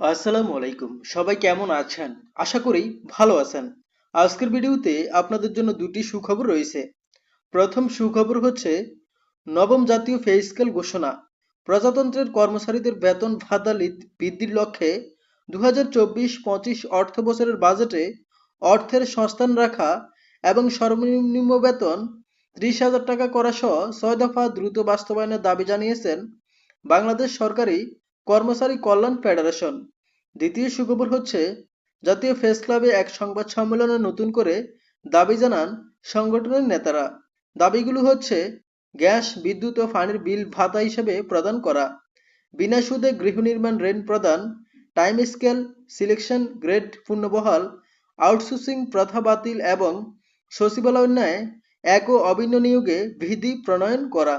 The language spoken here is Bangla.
আসসালামু আলাইকুম। সবাই কেমন আছেন? আশা করি ভালো আছেন। আজকের ভিডিওতে আপনাদের জন্য দুটি সুখবর রয়েছে। প্রথম সুখবর হচ্ছে, নবম জাতীয় পে স্কেল ঘোষণা। প্রজাতন্ত্রের কর্মচারীদের বেতন ভাতা বৃদ্ধির লক্ষ্যে দু হাজার চব্বিশ পঁচিশ অর্থ বছরের বাজেটে অর্থের সংস্থান রাখা এবং সর্বনিম্ন বেতন ত্রিশ হাজার টাকা করা সহ ছয় দফা দ্রুত বাস্তবায়নের দাবি জানিয়েছেন বাংলাদেশ সরকারি কর্মচারী কল্যাণ ফেডারেশন। দ্বিতীয় সুখবর হচ্ছে, জাতীয় ফেস ক্লাবে এক সংবাদ সম্মেলনে নতুন করে দাবি জানান সংগঠনের নেতারা। দাবিগুলো হচ্ছে, গ্যাস, বিদ্যুৎ ও পানির বিল ভাতা হিসেবে প্রদান করা, বিনা সুদে গৃহ নির্মাণ ঋণ প্রদান টাইম স্কেল সিলেকশন গ্রেড পুনর্বহাল আউটসোর্সিং প্রথা বাতিল এবং সচিবালয়ের ন্যায় এক ও অভিন্ন নিয়োগে বিধি প্রণয়ন করা।